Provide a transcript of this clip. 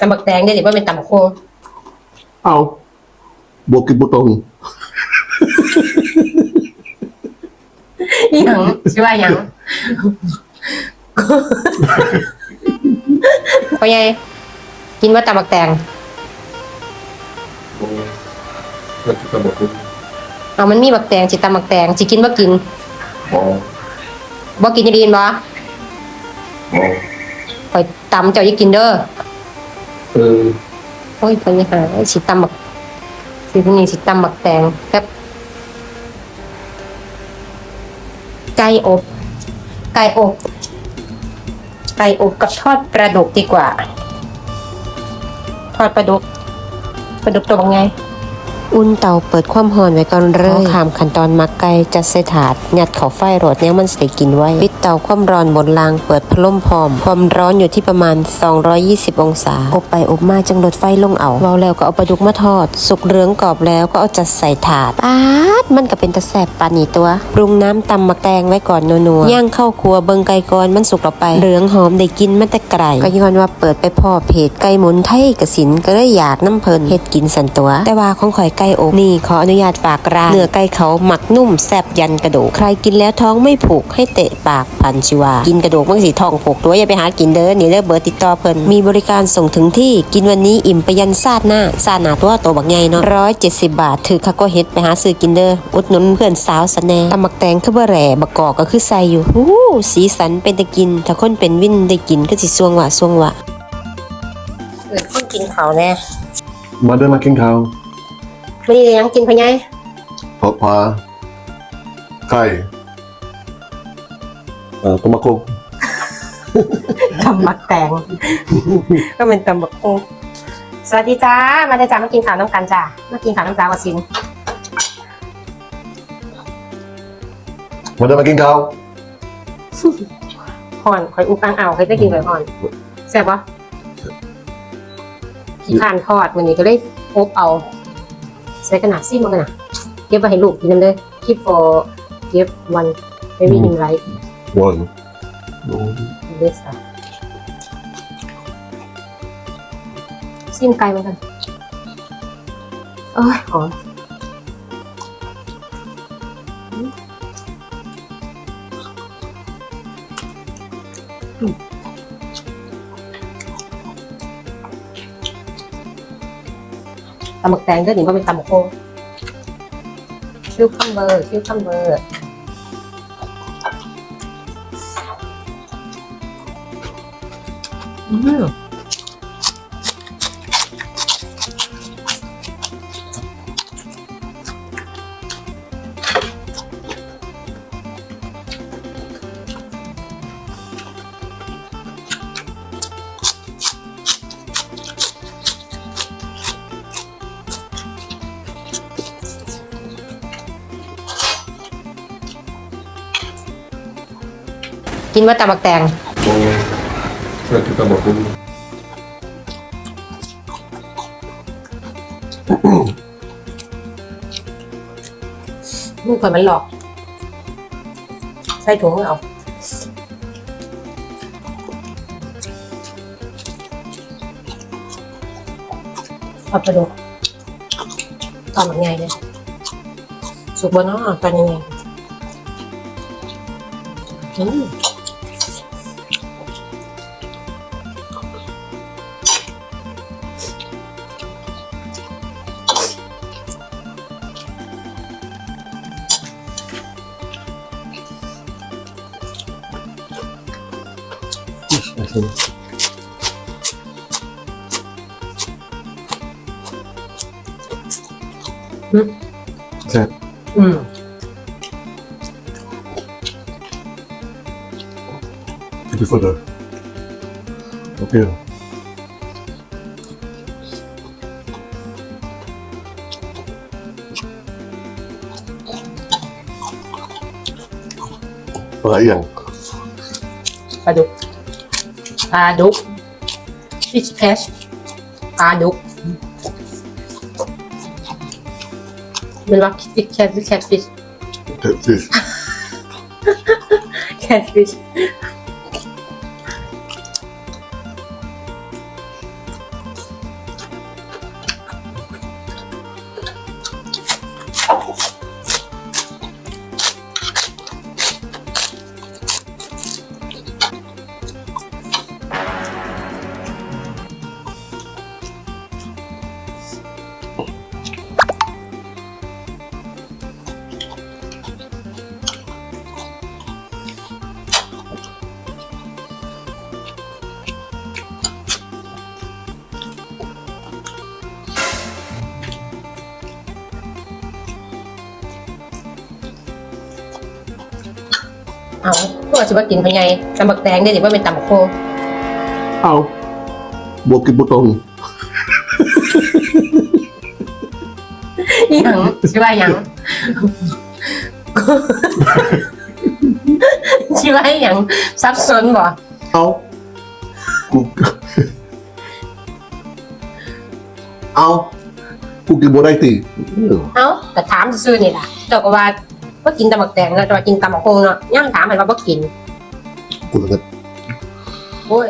ตำบักแตงได้หรือว่าเป็นตำบักโคงเอาบวกกินบุตรงอีหยังชื่อว่าหยังพ่อใหญ่กินว่าตำบักแตงแล้วจะบอกคุณเอามันมีบักแตงจิตำบักแตงจิกินบ่กินหมอบ่กินจะดีนบ่หมอข่อยตำเจ้าอย่ากินเด้อเออโอ้ยปัญหาสิตำบักสินี่สิตำบักแตงครับไก่อบ ไก่อบ ไก่อบกับทอดปลาดุกดีกว่า ทอดปลาดุกปลาดุกตัวบางไง อุ่นเตาเปิดความร้อนไว้ก่อนเลยขามขั้นตอนมักไก่จัดใส่ถาดยัดเข้าไฟโรดเนี่ยมันสิได้กินไว้ ปิดเตาความร้อนบนราง เปิดพัดลมพร้อม ความร้อนอยู่ที่ประมาณ 220 องศา อบไปอบมาจังลดไฟลงเอาเบาแล้วก็เอาปลาดุกมาทอด สุกเหลืองกรอบแล้วก็เอาจัดใส่ถาดป๊าดมันก็เป็นตะแสบปานนี้ตัว ปรุงน้ำตำมักแตงไว้ก่อนนัวๆย่างเข้าครัวเบิงไก่ก่อนมันสุกแล้วไป เหลืองหอมได้กินมันแต่ไกลก็ย้อนว่าเปิดไปพ่อเพจไก่หมุนไทยกระสินก็เลยอยากน้ำเพลินเฮ็ดกินสันตัว แต่ว่าของข่อยไก่อบนี่ขออนุญาตฝากร้านเนื้อไก่เขาหมักนุ่มแซ่บยันกระดูกใครกินแล้วท้องไม่ผูกให้เตะปากพันชิวา กินกระดูกมันสิท้องผูกตัวอย่าไปหากินเด้อนี่เด้อเบอร์ติดต่อเพิ่นมีบริการส่งถึงที่กินวันนี้อิ่มไปยันซาดหน้าซาดหน้าตัวโตบักใหญ่เนาะร้อยเจ็ดสิบบาทถือคาโกเฮ็ดไปหาซื้อกินเด้ออุดหนุนเพื่อนสาวสะแหนตำมักแตงคือบ่แหร่บักกอกก็คือใส่อยู่หูสีสันเป็นตะกิน ถ้าคนเป็นวินได้กินก็สิสวงหวะสวงหวะเออคนกินเขาแน่มาเดินมากินข้า วไม่ได้ยังกินพะไงพอพาไก่เอ่อต้มมะโคกตำบักแตง ก็เป็นตำบักโคงสวัสดีจ้า มาได้จ้ามากินข้าวน้ำกันจ้ามากินข้าวน้ำจ้ากับสินมาเดินมากินข้าวห่อนคอยอุปังเอาเคยได้กินคอยห่อนแซ่บปะขี้ขานทอดวันนี้ก็เลยอบเอา ใส่กระดาษซิมมากันนะเก็บไว้ให้ลูกกินกันเลย keep for give one maybe in like วัน this stuff ซิมไก่เหมือนกันโอ้ยหอม ตำหมึกแตงก็ถึงว่าเป็นต กโคคิวคัมเบอร์คิวคัมเบอร์อืมกินว่าตำบักแตงโอ้แล้วจะบอกคุณลูกข่อยมันหลอก ใส่ถุงเอาเอาไปดูตอนมันไงเนี่ยสุกบนน้อตอนยังไงอืม แซ่บอืมที่สุดเล aduk. Fish cash. Aduk. Bila kita kasi catfish. Catfish. Catfish. เอาพวกจะมากินเป็นไงตำบักแตงได้หรือว่าเป็นตำบักโคเอาบวกกินบุตรงอหยังชื่อว่าหยังชื่อว่าหยังซับซ้อนบ่เอากูเอากูกินบ่ได้ติเอ้าแต่ถามซื่อๆนี่ล่ะเจ้าก็ว่า ก็กินตำบักแตงแล้วจะมากินตำบักคงเนาะย่างถามมันว่าบ่กินกูเลย โอ้ย